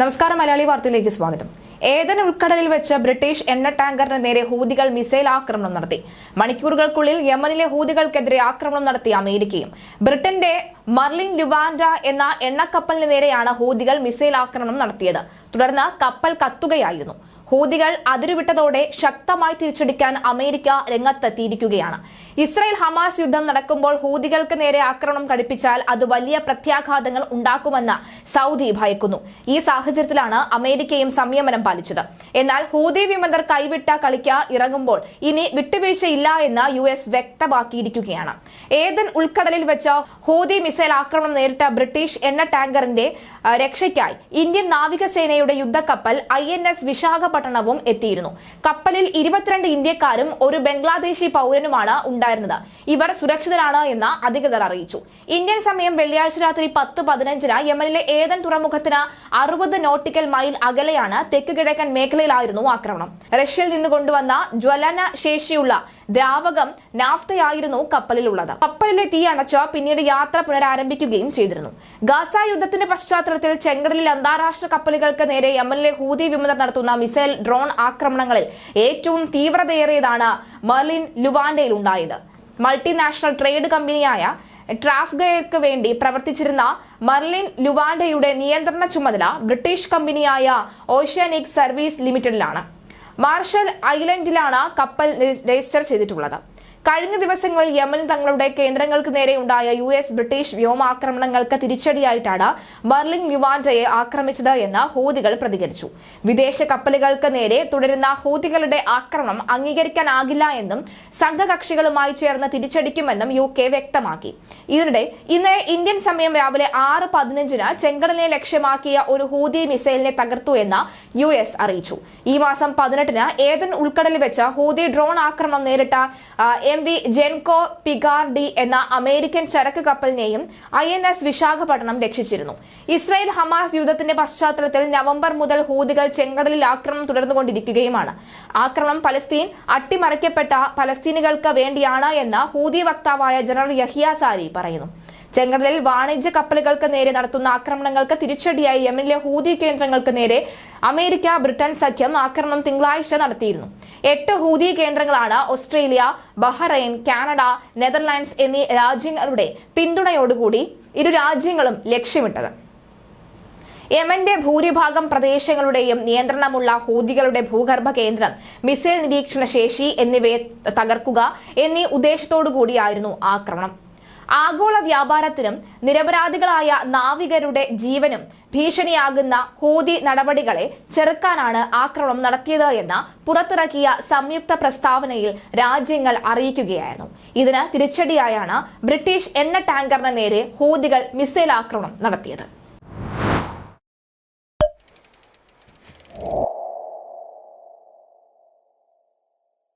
നമസ്കാരം മലയാളി വാർത്തയിലേക്ക് സ്വാഗതം. ഏതൻ ഉൾക്കടലിൽ വെച്ച് ബ്രിട്ടീഷ് എണ്ണ ടാങ്കറിന് നേരെ ഹൂതികൾ മിസൈൽ ആക്രമണം നടത്തി. മണിക്കൂറുകൾക്കുള്ളിൽ യമനിലെ ഹൂതികൾക്കെതിരെ ആക്രമണം നടത്തി അമേരിക്കയും. ബ്രിട്ടന്റെ മർലിൻ ലുവാൻഡ എന്ന എണ്ണക്കപ്പലിന് നേരെയാണ് ഹൂതികൾ മിസൈൽ ആക്രമണം നടത്തിയത്. തുടർന്ന് കപ്പൽ കത്തുകയായിരുന്നു. ഹൂതികൾ അതിരുവിട്ടതോടെ ശക്തമായി തിരിച്ചടിക്കാൻ അമേരിക്ക രംഗത്തെത്തിയിരിക്കുകയാണ്. ഇസ്രായേൽ ഹമാസ് യുദ്ധം നടക്കുമ്പോൾ ഹൂതികൾക്ക് നേരെ ആക്രമണം കടുപ്പിച്ചാൽ അത് വലിയ പ്രത്യാഘാതങ്ങൾ ഉണ്ടാക്കുമെന്ന് സൗദി ഭയക്കുന്നു. ഈ സാഹചര്യത്തിലാണ് അമേരിക്കയും സംയമനം പാലിച്ചത്. എന്നാൽ ഹൂതി വിമതർ കൈവിട്ട കളിക്ക ഇറങ്ങുമ്പോൾ ഇനി വിട്ടുവീഴ്ചയില്ല എന്ന് യു എസ് വ്യക്തമാക്കിയിരിക്കുകയാണ്. ഏതൻ ഉൾക്കടലിൽ വെച്ച ഹൂതി മിസൈൽ ആക്രമണം നേരിട്ട ബ്രിട്ടീഷ് എണ്ണ ടാങ്കറിന്റെ രക്ഷയ്ക്കായി ഇന്ത്യൻ നാവികസേനയുടെ യുദ്ധക്കപ്പൽ ഐ എൻ എസ് വിശാഖപട്ടണവും എത്തിയിരുന്നു. കപ്പലിൽ ഇരുപത്തിരണ്ട് ഇന്ത്യക്കാരും ഒരു ബംഗ്ലാദേശി പൗരനുമാണ് ഉണ്ടായിരുന്നത്. ഇവർ സുരക്ഷിതരാണ് എന്ന് അധികൃതർ അറിയിച്ചു. ഇന്ത്യൻ സമയം വെള്ളിയാഴ്ച രാത്രി പത്ത് പതിനഞ്ചിന് യമനിലെ ഏതൻ തുറമുഖത്തിന് അറുപത് നോട്ടിക്കൽ മൈൽ അകലെയാണ് തെക്ക് കിഴക്കൻ മേഖലയിലായിരുന്നു ആക്രമണം. റഷ്യയിൽ നിന്ന് കൊണ്ടുവന്ന ജ്വലന ശേഷിയുള്ള ദ്രാവകം നാഫ്തയായിരുന്നു കപ്പലിലുള്ളത്. കപ്പലിലെ തീ അണച്ച് പിന്നീട് യാത്ര പുനരാരംഭിക്കുകയും ചെയ്തിരുന്നു. ഗാസ യുദ്ധത്തിന്റെ പശ്ചാത്തലത്തിൽ ചെങ്കടലിൽ അന്താരാഷ്ട്ര കപ്പലുകൾക്ക് നേരെ യമനിലെ ഹൂതി വിമതർ നടത്തുന്ന മിസൈൽ ഡ്രോൺ ആക്രമണങ്ങളിൽ ഏറ്റവും തീവ്രതയേറിയതാണ് മെർലിൻ ലുവാൻഡയിൽ ഉണ്ടായത് മൾട്ടിനാഷണൽ ട്രേഡ് കമ്പനിയായ ട്രാഫ്ഗയ്ക്ക് വേണ്ടി പ്രവർത്തിച്ചിരുന്ന മർലിൻ ലുവാൻഡയുടെ നിയന്ത്രണ ചുമതല ബ്രിട്ടീഷ് കമ്പനിയായ ഓഷ്യാനിക് സർവീസ് ലിമിറ്റഡിലാണ്. മാർഷൽ ഐലൻഡിലാണ് കപ്പൽ രജിസ്റ്റർ ചെയ്തിട്ടുള്ളത്. കഴിഞ്ഞ ദിവസങ്ങളിൽ യമൻ തങ്ങളുടെ കേന്ദ്രങ്ങൾക്ക് നേരെ ഉണ്ടായ യു എസ് ബ്രിട്ടീഷ് വ്യോമാക്രമണങ്ങൾക്ക് തിരിച്ചടിയായിട്ടാണ് ബർലിംഗ് യുവാൻഡയെ ആക്രമിച്ചത് എന്ന് ഹൂതികൾ പ്രതികരിച്ചു. വിദേശ കപ്പലുകൾക്ക് നേരെ തുടരുന്ന ഹൂതികളുടെ ആക്രമണം അംഗീകരിക്കാനാകില്ല എന്നും സംഘകക്ഷികളുമായി ചേർന്ന് തിരിച്ചടിക്കുമെന്നും യു കെ വ്യക്തമാക്കി. ഇതിനിടെ ഇന്നലെ ഇന്ത്യൻ സമയം രാവിലെ ആറ് പതിനഞ്ചിന് ചെങ്കടലിനെ ലക്ഷ്യമാക്കിയ ഒരു ഹൂതി മിസൈലിനെ തകർത്തു എന്ന് യു എസ് അറിയിച്ചു. ഈ മാസം പതിനെട്ടിന് ഏതൻ ഉൾക്കടലിൽ വെച്ച് ഹൂതി ഡ്രോൺ ആക്രമണം നേരിട്ട എം വി ജെൻകോ പിഗാർഡി എന്ന അമേരിക്കൻ ചരക്ക് കപ്പലിനെയും ഐ എൻ എസ് വിശാഖപട്ടണം രക്ഷിച്ചിരുന്നു. ഇസ്രായേൽ ഹമാസ് യുദ്ധത്തിന്റെ പശ്ചാത്തലത്തിൽ നവംബർ മുതൽ ഹൂതികൾ ചെങ്കടലിൽ ആക്രമണം തുടർന്നുകൊണ്ടിരിക്കുകയുമാണ്. ആക്രമണം പലസ്തീൻ അട്ടിമറിക്കപ്പെട്ട പലസ്തീനുകൾക്ക് വേണ്ടിയാണ് എന്ന് ഹൂതി വക്താവായ ജനറൽ യഹിയ സാരി പറയുന്നു. ചെങ്കടലിൽ വാണിജ്യ കപ്പലുകൾക്ക് നേരെ നടത്തുന്ന ആക്രമണങ്ങൾക്ക് തിരിച്ചടിയായി യമനിലെ ഹൂതി കേന്ദ്രങ്ങൾക്ക് നേരെ അമേരിക്ക ബ്രിട്ടൻ സഖ്യം ആക്രമണം തിങ്കളാഴ്ച നടത്തിയിരുന്നു. എട്ട് ഹൂതി കേന്ദ്രങ്ങളാണ് ഓസ്ട്രേലിയ ബഹ്റൈൻ കാനഡ നെതർലാൻഡ്സ് എന്നീ രാജ്യങ്ങളുടെ പിന്തുണയോടുകൂടി ഇരു രാജ്യങ്ങളും ലക്ഷ്യമിട്ടത്. യമന്റെ ഭൂരിഭാഗം പ്രദേശങ്ങളുടെയും നിയന്ത്രണമുള്ള ഹൂതികളുടെ ഭൂഗർഭ കേന്ദ്രം മിസൈൽ നിരീക്ഷണ ശേഷി എന്നിവയെ തകർക്കുക എന്നീ ഉദ്ദേശത്തോടുകൂടിയായിരുന്നു ആക്രമണം. ആഗോള വ്യാപാരത്തിനും നിരപരാധികളായ നാവികരുടെ ജീവനും ഭീഷണിയാകുന്ന ഹൂതി നടപടികളെ ചെറുക്കാനാണ് ആക്രമണം നടത്തിയത് എന്ന പുറത്തിറക്കിയ സംയുക്ത പ്രസ്താവനയിൽ രാജ്യങ്ങൾ അറിയിക്കുകയായിരുന്നു. ഇതിന് തിരിച്ചടിയായാണ് ബ്രിട്ടീഷ് എണ്ണ ടാങ്കറിന് നേരെ ഹൂതികൾ മിസൈൽ ആക്രമണം നടത്തിയത്.